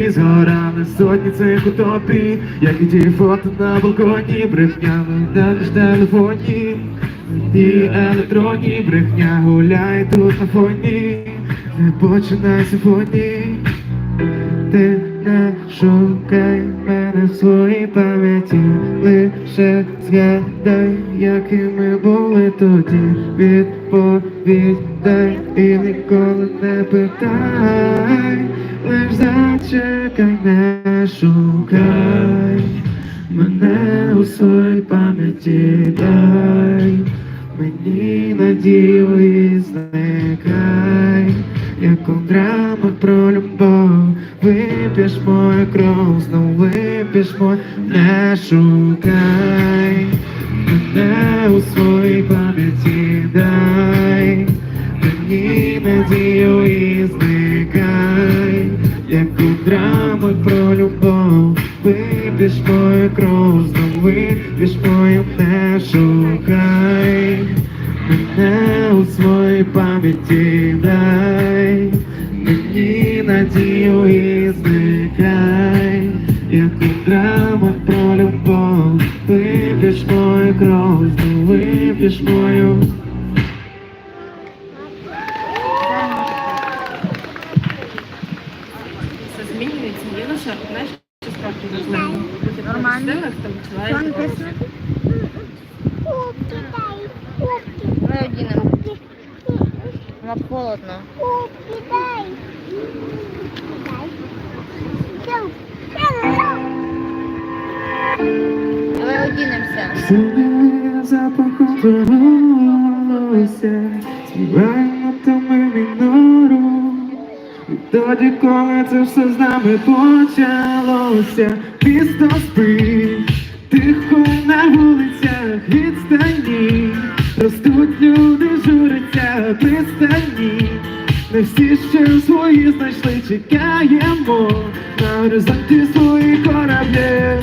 І згорали сотні цих утопій, як і ті фото на балконі, брехня на ж телефоні, ті електронні брехня гуляє тут на фоні, не починай симфонії. Ти не шукай мене в своїй пам'яті, лише згадай, якими були тоді. Відповідь дай і ніколи не питай, лиш зачекай, не шукай мене у своїй пам'яті дай, мені надію і зникай, як у драмах про любов, вип'єш мою кров, знов вип'єш мою, не шукай, мене у своїй пам'яті дай, мені надію і зникай, драмах про любов, вип'єш мою кров, знов вип'єш мою, не шукай. Мене у своїй пам'яті дай, мені надію і зникай, як у драмах про любов, вип'єш мою кров, знов вип'єш мою. Там дай, Ми одінемо. холодно. купи дай. Все, одінемося. Запахом твого співаємо томи мінору. І тоді, коли це все з нами почалося, місто спить, вулицях відстані, ростуть люди, журяться пристані. Не всі ще свої знайшли, чекаємо на горизонті свої кораблі.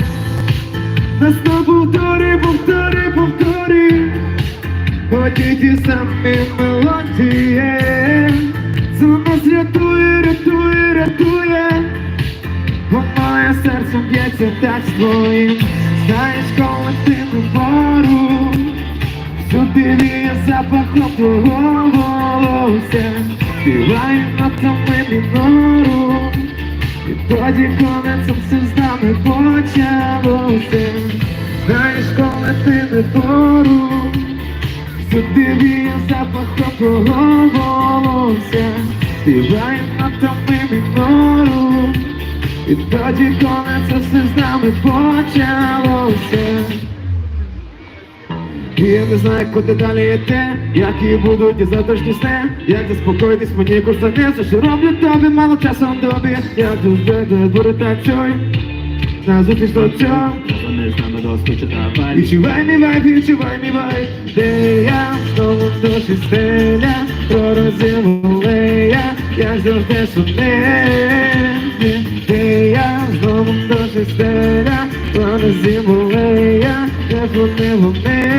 Нас то повтори, повтори, повтори. Ході ті самі мелодії. Це нас рятує, рятує, рятує. Бо моє серце б'ється так з твоїм Знаєш, коли ти не пору Всюди віє запахом твого волосся Співаю нотами мінору і тоді, це все з нами почалося, знаєш, коли ти не поруч, сюди віє запах твого волосся, співає нотами мінору, і тоді, коли це все з нами почалося. І я не знаю, куди далі йти, які будуть і завтрашні сни Як заспокоїтись мені курсане, все, що роблю тобі, мало часу тобі Як завжди до збору танцюй На зустріч до цього. Вони з нами доскочить аварій Відчувай мій вайб, відчувай мій вайб. Де я, знову в душі стеля Пророзив я, як завжди сумний я, знову в душі стеля Пророзив я, як вони вони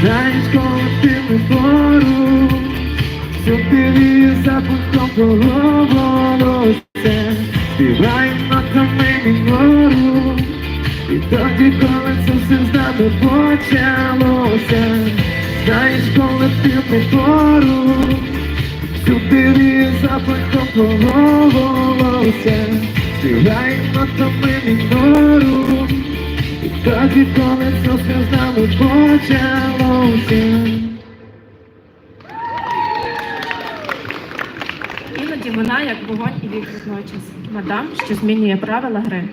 Знаєш, коли ти не поруч Сюди запахом твого волосся Співай нотами мінору І тоді, коли це все з нами почалося. Знаєш, коли ти не поруч Сюди віє запахом твого волосся Співай нотами мінору І тоді, коли це все з нами почалося Іноді вона як вогонь і вік водночас. Мадам, що змінює правила гри.